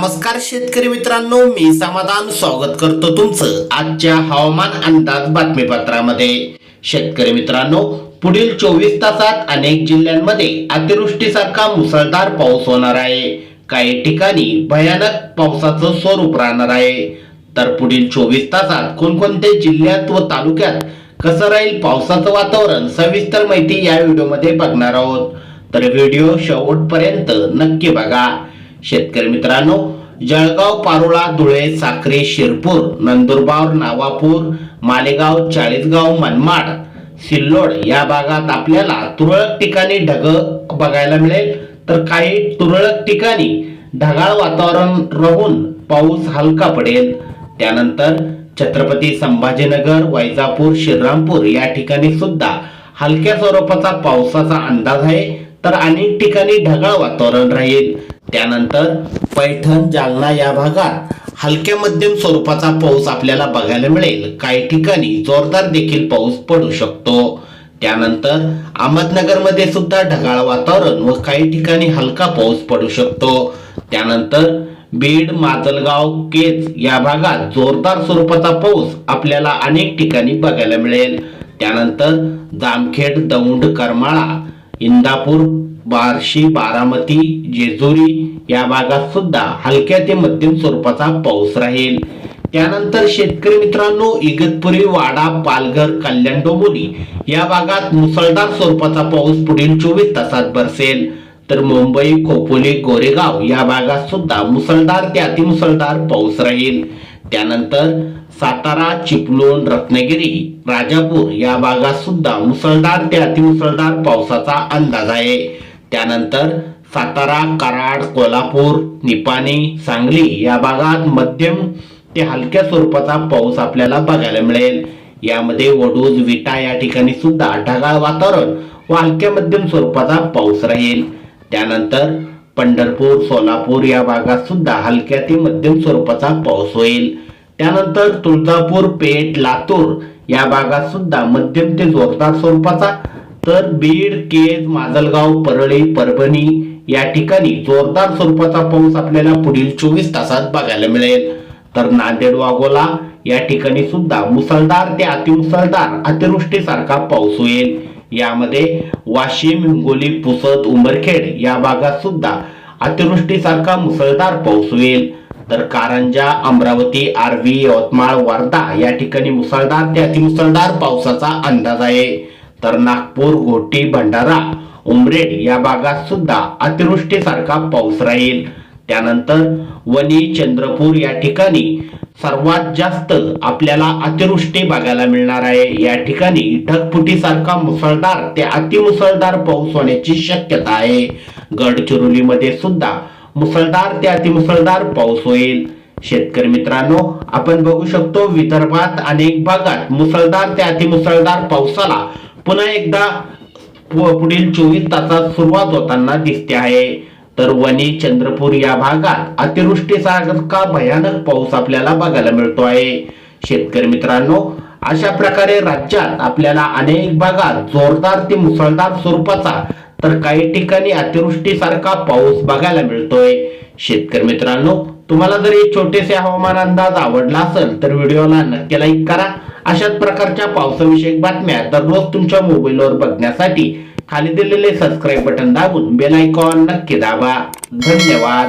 नमस्कार शेतकरी मित्रांनो मी समाधान स्वागत करतो तुमचं आजच्या हवामान अंदाज बातमीपत्रामध्ये. शेतकरी मित्रांनो पुढील चोवीस तासात अनेक जिल्ह्यांमध्ये अतिवृष्टीसारखा मुसळधार पाऊस होणार आहे. काही ठिकाणी भयानक पावसाचं स्वरूप राहणार आहे. तर पुढील चोवीस तासात कोणकोणत्या जिल्ह्यात व तालुक्यात कसं राहील पावसाचं वातावरण सविस्तर माहिती या व्हिडिओमध्ये बघणार आहोत. तर व्हिडिओ शेवटपर्यंत नक्की बघा. शेतकरी मित्रांनो जळगाव पारोळा धुळे साखरे शिरपूर नंदुरबार नावापूर मालेगाव चाळीसगाव मनमाड सिल्लोड या भागात आपल्याला तुरळक ठिकाणी ढग बघायला मिळेल. तर काही तुरळक ठिकाणी ढगाळ वातावरण राहून पाऊस हलका पडेल. त्यानंतर छत्रपती संभाजीनगर वैजापूर श्रीरामपूर या ठिकाणी सुद्धा हलक्या स्वरूपाचा पावसाचा अंदाज आहे. तर अनेक ठिकाणी ढगाळ वातावरण राहील. त्यानंतर पैठण जालना या भागात हलक्या मध्यम स्वरूपाचा पाऊस आपल्याला बघायला मिळेल. काही ठिकाणी जोरदार देखील पाऊस पडू शकतो. त्यानंतर अहमदनगरमध्ये सुद्धा ढगाळ वातावरण व काही ठिकाणी हलका पाऊस पडू शकतो. त्यानंतर बीड माजलगाव केज या भागात जोरदार स्वरूपाचा पाऊस आपल्याला अनेक ठिकाणी बघायला मिळेल. त्यानंतर जामखेड दौंड करमाळा इंदापूर बार्शी बारामती जेजुरी या भागात सुद्धा हलक्या ते मध्यम स्वरूपाचा पाऊस राहील. त्यानंतर शेतकरी मित्रांनो इगतपुरी वाडा पालघर कल्याण डोंबोली या भागात मुसळधार स्वरूपाचा पाऊस पुढील चोवीस तासात बरसेल. तर मुंबई खोपोली गोरेगाव या भागात सुद्धा मुसळधार ते अतिमुसळधार पाऊस राहील. त्यानंतर सातारा चिपळूण रत्नागिरी राजापूर या भागात सुद्धा मुसळधार ते अतिमुसळधार पावसाचा अंदाज आहे. त्यानंतर सातारा कराड कोल्हापूर निपाणी सांगली या भागात मध्यम ते हलक्या स्वरूपाचा पाऊस आपल्याला बघायला मिळेल. यामध्ये वडूज विटा या ठिकाणी सुद्धा ढगाळ वातावरण व हलक्या मध्यम स्वरूपाचा पाऊस राहील. त्यानंतर पंढरपूर सोलापूर या भागात सुद्धा हलक्या ते मध्यम स्वरूपाचा पाऊस होईल. त्यानंतर तुळजापूर पेठ लातूर या भागात सुद्धा मध्यम ते जोरदार स्वरूपाचा तर बीड केज माजलगाव परळी परभणी या ठिकाणी जोरदार स्वरूपाचा पाऊस आपल्याला पुढील चोवीस तासात बघायला मिळेल. तर नांदेड वाघोला या ठिकाणी सुद्धा मुसळधार ते अतिमुसळधार अतिवृष्टीसारखा पाऊस होईल. यामध्ये वाशिम हिंगोली पुसद उमरखेड या भागात सुद्धा अतिवृष्टीसारखा मुसळधार पाऊस होईल. तर कारंजा अमरावती आर्वी यवतमाळ वर्धा या ठिकाणी मुसळधार ते अतिमुसळधार पावसाचा अंदाज आहे. तर नागपूर घोटी भंडारा उमरेड या भागात सुद्धा अतिवृष्टीसारखा पाऊस राहील. त्यानंतर वणी चंद्रपूर या ठिकाणी सर्वात जास्त आपल्याला अतिवृष्टी बघायला मिळणार आहे. या ठिकाणी ढगफुटीसारखा मुसळधार ते अतिमुसळधार पाऊस होण्याची शक्यता आहे. गडचिरोलीमध्ये सुद्धा मुसळधार ते अतिमुसळधार पाऊस होईल. शेतकरी मित्रांनो आपण बघू शकतो विदर्भात अनेक भागात मुसळधार ते अतिमुसळधार पावसाला पुन्हा एकदा पुढील चोवीस तासात सुरुवात होताना दिसते आहे. तर वणी चंद्रपूर या भागात अतिवृष्टीसारखा भयानक पाऊस आपल्याला बघायला मिळतो आहे. शेतकरी मित्रांनो अशा प्रकारे राज्यात आपल्याला अनेक भागात जोरदार ते मुसळधार स्वरूपाचा तर काही ठिकाणी अतिवृष्टीसारखा पाऊस बघायला मिळतोय. शेतकरी मित्रांनो तुम्हाला जर हे छोटेसे हवामान अंदाज आवडला असेल तर व्हिडिओला नक्की लाईक करा. अशाच प्रकारच्या पावसाविषयक बातम्या दररोज तुमच्या मोबाईलवर बघण्यासाठी खाली दिलेले सबस्क्राईब बटन दाबून बेल आयकॉन नक्की दाबा. धन्यवाद.